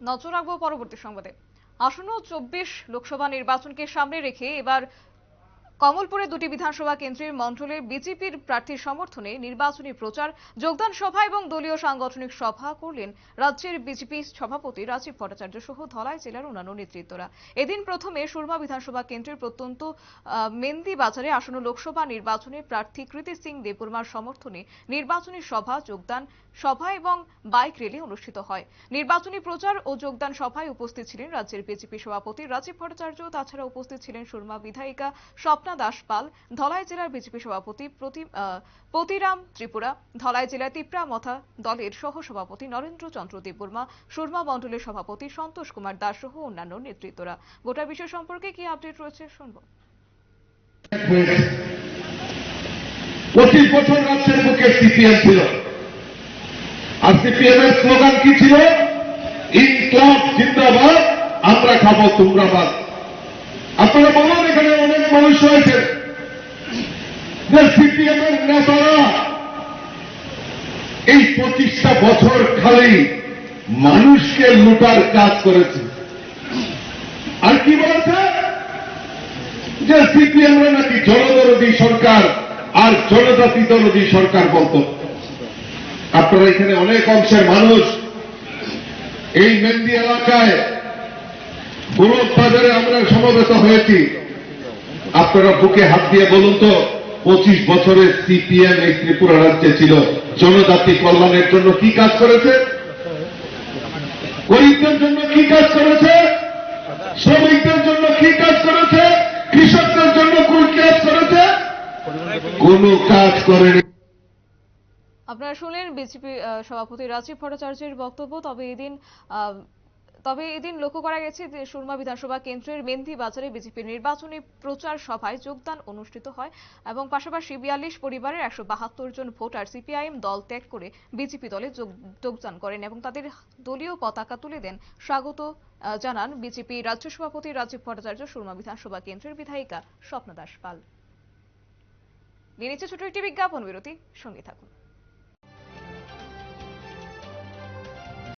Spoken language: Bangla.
নজর রাখব পরবর্তী সংবাদে। আসন্ন চব্বিশ লোকসভা নির্বাচনকে সামনে রেখে এবার কমলপুরে দুটি বিধানসভা কেন্দ্রের মন্ডলে বিজেপির প্রার্থীর সমর্থনে নির্বাচনী প্রচার, যোগদান সভা এবং দলীয় সাংগঠনিক সভা করলেন রাজ্যের বিজেপি সভাপতি রাজীব ভট্টাচার্য সহ ধলাই জেলার অন্যান্য নেতৃত্বরা। এদিন প্রথমে সুরমা বিধানসভা কেন্দ্রের প্রত্যন্ত মেন্দি বাজারে আসন্ন লোকসভা নির্বাচনে প্রার্থী কৃতি সিং দেববর্মার সমর্থনে নির্বাচনী সভা, যোগদান সভা এবং বাইক র্যালি অনুষ্ঠিত হয়। নির্বাচনী প্রচার ও যোগদান সভায় উপস্থিত ছিলেন রাজ্যের বিজেপি সভাপতি রাজীব ভট্টাচার্য, তাছাড়া উপস্থিত ছিলেন সুরমা বিধায়িকা স্বপ্না দাস পাল ধলাই জেলার বিজেপি সভাপতি পতিরাম ত্রিপুরা, ধলাই জেলার তিপ্রা মথা দলের সহ সভাপতি নরেন্দ্র চন্দ্র দেববর্মা, সুরমা মণ্ডলের সভাপতি সন্তোষ কুমার দাস সহ অন্যান্য নেতৃত্বরা। গোটা বিষয় সম্পর্কে কি আপডেট রয়েছে শুনব। পঁচিশ বছর রাজ্যের বুকে সিপিএম ছিল। আর সিপিএম এর স্লোগান কি ছিল? ইনকলাব জিন্দাবাদ, আমরা খাব তোমরা বাদ। আপনারা বলুন রয়েছে যে সিপিএম নেতারা এই পঁচিশটা বছর খালি মানুষকে লুটার কাজ করেছে। আর কি বলেছে? যে সিপিএম নাকি জনদরদী সরকার আর জনজাতি দরদী সরকার বলত। আপনারা এখানে অনেক অংশের মানুষ। এই মেন্দি এলাকায় গোলক বাজারে আমরা সমবেত হয়েছি। আপনারা বুকে হাত দিয়ে বলুন তো, পঁচিশ বছরের সিপিএম এই ত্রিপুরা রাজ্যে ছিল। জনজাতি কল্যাণের জন্য কি কাজ করেছে? গরিবদের জন্য কি কাজ করেছে? শ্রমিকদের জন্য কি কাজ করেছে? কৃষকদের জন্য কোন কাজ করেছে? কোন কাজ করেনি। আপনারা শুনলেন বিজেপি সভাপতি রাজীব ভট্টাচার্যের বক্তব্য। তবে এদিন তবে এদিন লক্ষ্য করা গেছে যে সুরমা বিধানসভা কেন্দ্রের মেন্দি বাজারে বিজেপির নির্বাচনী প্রচার সভায় যোগদান অনুষ্ঠিত হয় এবং পাশাপাশি বিয়াল্লিশ পরিবারের একশো বাহাত্তর জন ভোটার সিপিআইএম দল ত্যাগ করে বিজেপি দলে যোগ- যোগদান করেন এবং তাদের দলীয় পতাকা তুলে দেন। স্বাগত জানান বিজেপি রাজ্য সভাপতি রাজীব ভট্টাচার্য, সুরমা বিধানসভা কেন্দ্রের বিধায়িকা স্বপ্না দাস পাল নিয়ে নিচ্ছে ছোট একটি বিজ্ঞাপন বিরতি, সঙ্গে থাকুন।